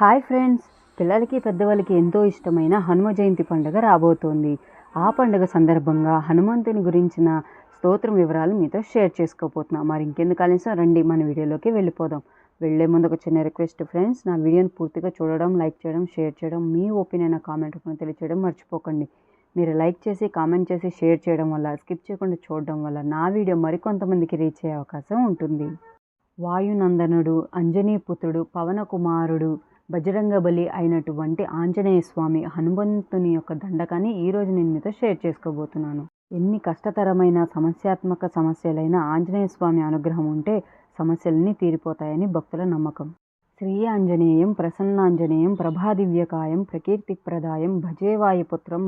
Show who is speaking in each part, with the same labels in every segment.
Speaker 1: Hi friends. పిల్లలకి పెద్దవాళ్ళకి ఎంతో ఇష్టమైన హనుమ జయంతి పండుగ రాబోతోంది. ఆ పండుగ సందర్భంగా హనుమంతుని గురించిన స్తోత్రం వివరాలు మీతో షేర్ చేసుకోబోతున్నా. మరి ఇంకెందుకు ఆలస్యం? రండి మన వీడియోలోకి వెళ్ళిపోదాం. వెళ్ళే ముందు ఒక చిన్న రిక్వెస్ట్ ఫ్రెండ్స్. నా వీడియోని పూర్తిగా చూడడం లైక్ చేయడం షేర్ చేయడం మీ ఒపీనియన్ కామెంట్ రూపంలో తెలియచేయడం మర్చిపోకండి. మీరు లైక్ చేసి కామెంట్ చేసి షేర్ చేయడం వల్ల స్కిప్ చేయకుండా చూడడం వల్ల నా వీడియో మరికొంతమందికి రీచ్ అయ్యే అవకాశం ఉంటుంది. వాయునందనుడు అంజనీపుత్రుడు పవనకుమారుడు బజరంగబలి అయినటువంటి ఆంజనేయ స్వామి హనుమంతుని యొక్క దండకాన్ని ఈరోజు నేను మీతో షేర్ చేసుకోబోతున్నాను. ఎన్ని కష్టతరమైన సమస్యాత్మక సమస్యలైన ఆంజనేయ స్వామి అనుగ్రహం ఉంటే సమస్యలన్నీ తీరిపోతాయని భక్తుల నమ్మకం. శ్రీ ఆంజనేయం ప్రసన్నాంజనేయం ప్రభాదివ్యకాయం ప్రకీర్తిప్రదాయం భజే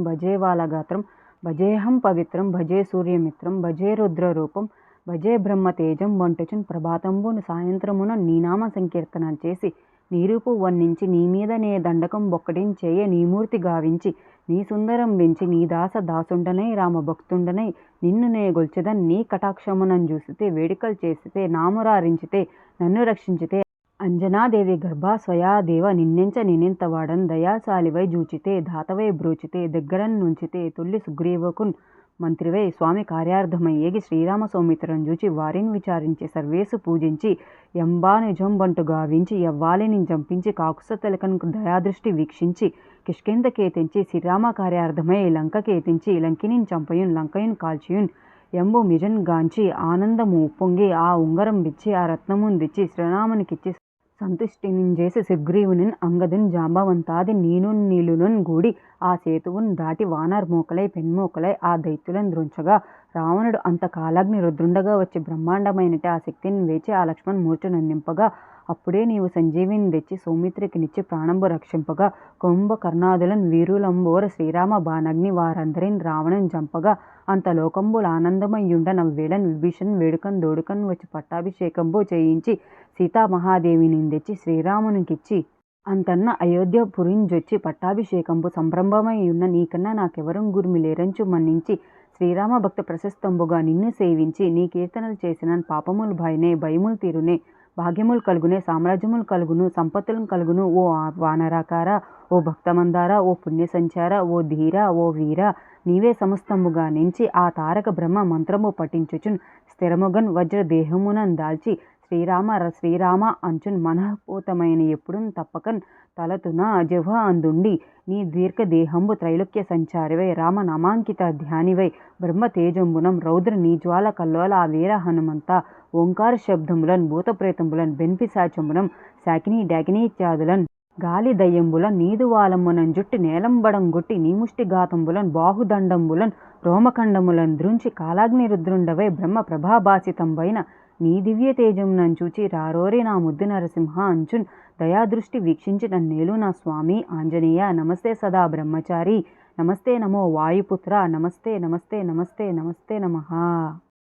Speaker 1: భజేవాలగాత్రం భజేహం పవిత్రం భజే సూర్యమిత్రం భజే రుద్రరూపం భజే బ్రహ్మతేజం వంటచున్ ప్రభాతంబును సాయంత్రమున నీనామ సంకీర్తన చేసి నీరూపు వన్నించి నీ మీద నే దండకం బొక్కటించేయ నీమూర్తి గావించి నీ సుందరం వెంచి నీ దాస దాసుండనై రామ భక్తుండనై నిన్ను నే గొల్చెదన్ నీ కటాక్షమునన్ చూసితే వేడుకలు చేసితే నామురారించితే నన్ను రక్షించితే. అంజనాదేవి గర్భా స్వయాదేవ నిన్నెంచ నినెంత వాడన్ దయాశాలివై జూచితే ధాతవై బ్రోచితే దగ్గరన్ నుంచితే తొల్లి సుగ్రీవకున్ మంత్రివై స్వామి కార్యార్థమై ఏగి శ్రీరామ సౌమిత్రం చూచి వారిని విచారించి సర్వేసు పూజించి ఎంబా నిజంబంటు గావించి ఎవ్వాలిని జంపించి కాకుస తిలకను దయాదృష్టి వీక్షించి కిష్కిందకేతించి శ్రీరామ కార్యార్థమై లంక కేతించి లంకిని చంపయున్ లంకయున్ కాల్చియున్ ఎంబు మిజన్ గాంచి ఆనందము ఉప్పొంగి ఆ ఉంగరం విచ్చి ఆ రత్నమున్ శ్రీరామునికిచ్చి శ్రీరామునికిచ్చి సంతుష్టినింజేసి సుగ్రీవుని అంగదున్ జాంబవంతాది నీనున్ నీలునున్ గూడి ఆ సేతువున్ దాటి వానర్ మోకలై పెన్మోకలై ఆ దైత్యులను ద్రుంచగా రావణుడు అంత కాలాగ్ని రుద్రుండగా వచ్చి బ్రహ్మాండమైనటి ఆ శక్తిని వేచి ఆ లక్ష్మణ్ మూర్ఛను నింపగా అప్పుడే నీవు సంజీవిని తెచ్చి సౌమిత్రికినిచ్చి ప్రాణంబు రక్షింపగా కుంభ కర్ణాదులను వీరులంబోర శ్రీరామ బాణగ్ని వారందరిని రావణం చంపగా అంత లోకంబుల ఆనందమయ్యుండ నవ్వేళన్ విభీషణ్ వేడుకన్ దోడుకన్ వచ్చి పట్టాభిషేకంబు చేయించి సీతామహాదేవిని తెచ్చి శ్రీరామునికిచ్చి అంతన్న అయోధ్య పురింజొచ్చి పట్టాభిషేకంబు సంభ్రమమయ్యున్న నీకన్నా నాకెవరం గురిమి లేరంచు మన్నించి శ్రీరామ భక్త ప్రశస్తంబుగా నిన్ను సేవించి నీ కీర్తనలు చేసిన పాపములు భయనే భయములు తీరునే భాగ్యములు కలుగునే సామ్రాజ్యములు కలుగును సంపత్తులను కలుగును ఓ వానరాకార ఓ భక్తమందార ఓ పుణ్య సంచార ఓ ధీర ఓ వీర నీవే సమస్తముగా నించి ఆ తారక బ్రహ్మ మంత్రము పఠించుచున్. స్థిరముగన్ వజ్ర దేహమునన్ దాల్చి శ్రీరామ ర శ్రీరామ అంచున్. మనఃపూతమైన ఎప్పుడున్ తప్పకన్ తలతున జవ అందుండి. నీ దీర్ఘ దేహంబు త్రైలోక్య సంచారివై రామనామాంకిత ధ్యానివై బ్రహ్మ తేజంబునం రౌద్ర నీజ్వాల కల్లోల ఆ వీర హనుమంత. ఓంకార శబ్దములన్ భూతప్రేతంబులన్ బెన్పిశాచంబునం శాకిని డాకిని ఇత్యాదులన్ గాలి దయ్యంబుల నీదువాలమ్మునన్ జుట్టి నేలంబడం గుట్టి నీముష్టి ఘాతంబులన్ బాహుదండంబులన్ రోమఖండములన్ దృంచి కాలాగ్ని రుద్రుండవై బ్రహ్మ ప్రభాభాసితంబైన నీ దివ్య తేజమునన్ చూచి రారోరి నా ముద్దు నరసింహ అంచున్ దయాదృష్టి వీక్షించి నన్నేలు నా స్వామి ఆంజనేయ నమస్తే సదా బ్రహ్మచారి నమస్తే నమో వాయుపుత్ర నమస్తే నమస్తే నమస్తే నమస్తే నమ.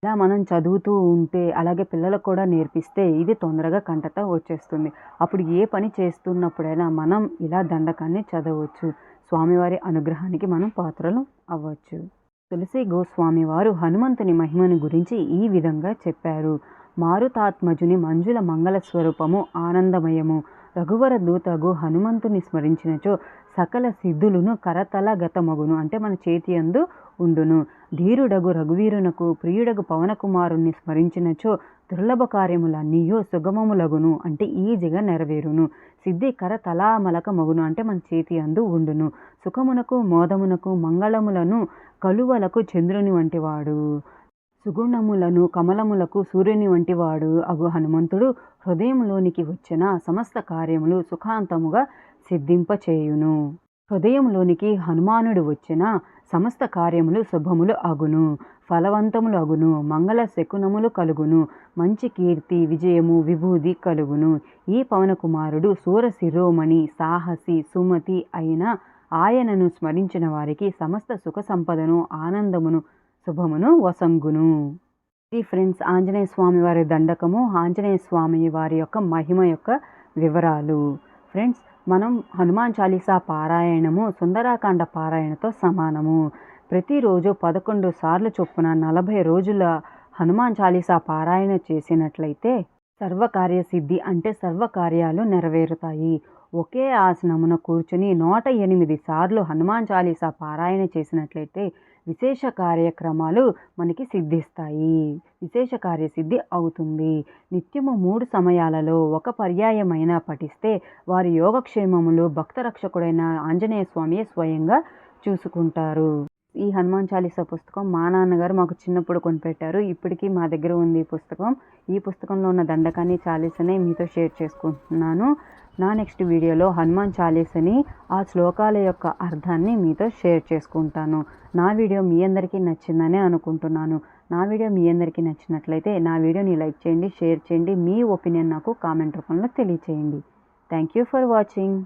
Speaker 1: ఇలా మనం చదువుతూ ఉంటే అలాగే పిల్లలకు కూడా నేర్పిస్తే ఇది తొందరగా కంటత వచ్చేస్తుంది. అప్పుడు ఏ పని చేస్తున్నప్పుడైనా మనం ఇలా దండకాన్ని చదవచ్చు. స్వామివారి అనుగ్రహానికి మనం పాత్రలు అవ్వచ్చు. తులసి గోస్వామి వారు హనుమంతుని మహిమను గురించి ఈ విధంగా చెప్పారు. మారుతాత్మజుని మంజుల మంగళ స్వరూపము ఆనందమయము. రఘువర దూతగు హనుమంతుని స్మరించినచో సకల సిద్ధులను కరతలగతమగును. అంటే మన చేతి అందు ఉండును ధీరుడగు రఘువీరునకు ప్రియుడగు పవనకుమారుణ్ణి స్మరించినచో దుర్లభ కార్యములన్నీయో సుగమములగును అంటే ఈజీగా నెరవేరును. సిద్ధి కర తలామలక మగును అంటే మన చేతి అందు ఉండును. సుఖమునకు మోదమునకు మంగళములను కలువలకు చంద్రుని వంటివాడు. సుగుణములను కమలములకు సూర్యుని వంటివాడు. అగు హనుమంతుడు హృదయంలోనికి వచ్చిన సమస్త కార్యములు సుఖాంతముగా సిద్ధింపచేయును. హృదయంలోనికి హనుమానుడు వచ్చిన సమస్త కార్యములు శుభములు అగును ఫలవంతములు అగును మంగళ శకునములు కలుగును మంచి కీర్తి విజయము విభూది కలుగును. ఈ పవనకుమారుడు సూర శిరోమణి సాహసి సుమతి అయిన ఆయనను స్మరించిన వారికి సమస్త సుఖ సంపదను ఆనందమును శుభమును వసంగును. ఇది ఫ్రెండ్స్ ఆంజనేయ స్వామి వారి దండకము ఆంజనేయ స్వామి వారి యొక్క మహిమ యొక్క వివరాలు. ఫ్రెండ్స్ మనం హనుమాన్ చాలీసా పారాయణము సుందరాకాండ పారాయణతో సమానము. ప్రతిరోజు పదకొండు సార్లు చొప్పున నలభై రోజుల హనుమాన్ చాలీసా పారాయణ చేసినట్లయితే సర్వకార్యసిద్ధి అంటే సర్వకార్యాలు నెరవేరుతాయి. ఒకే ఆసనమున కూర్చుని నూట ఎనిమిది సార్లు హనుమాన్ చాలీసా పారాయణ చేసినట్లయితే విశేష కార్యక్రమాలు మనకి సిద్ధిస్తాయి. విశేష కార్యసిద్ధి అవుతుంది. నిత్యము మూడు సమయాలలో ఒక పర్యాయమైన పఠిస్తే వారి యోగక్షేమములు భక్త రక్షకుడైన ఆంజనేయ స్వామియే స్వయంగా చూసుకుంటారు. ఈ హనుమాన్ చాలీసా పుస్తకం మా నాన్నగారు మాకు చిన్నప్పుడు కొనిపెట్టారు. ఇప్పటికీ మా దగ్గర ఉంది ఈ పుస్తకం. ఈ పుస్తకంలో ఉన్న దండకాన్ని చాలీసనే మీతో షేర్ చేసుకుంటున్నాను. నా నెక్స్ట్ వీడియోలో హనుమాన్ చాలీసని ఆ శ్లోకాల యొక్క అర్థాన్ని మీతో షేర్ చేసుకుంటాను. నా వీడియో మీ అందరికీ నచ్చిందని అనుకుంటున్నాను. నా వీడియో మీ అందరికీ నచ్చినట్లయితే నా వీడియోని లైక్ చేయండి షేర్ చేయండి మీ ఒపీనియన్ నాకు కామెంట్ రూపంలో తెలియచేయండి. Thank you for watching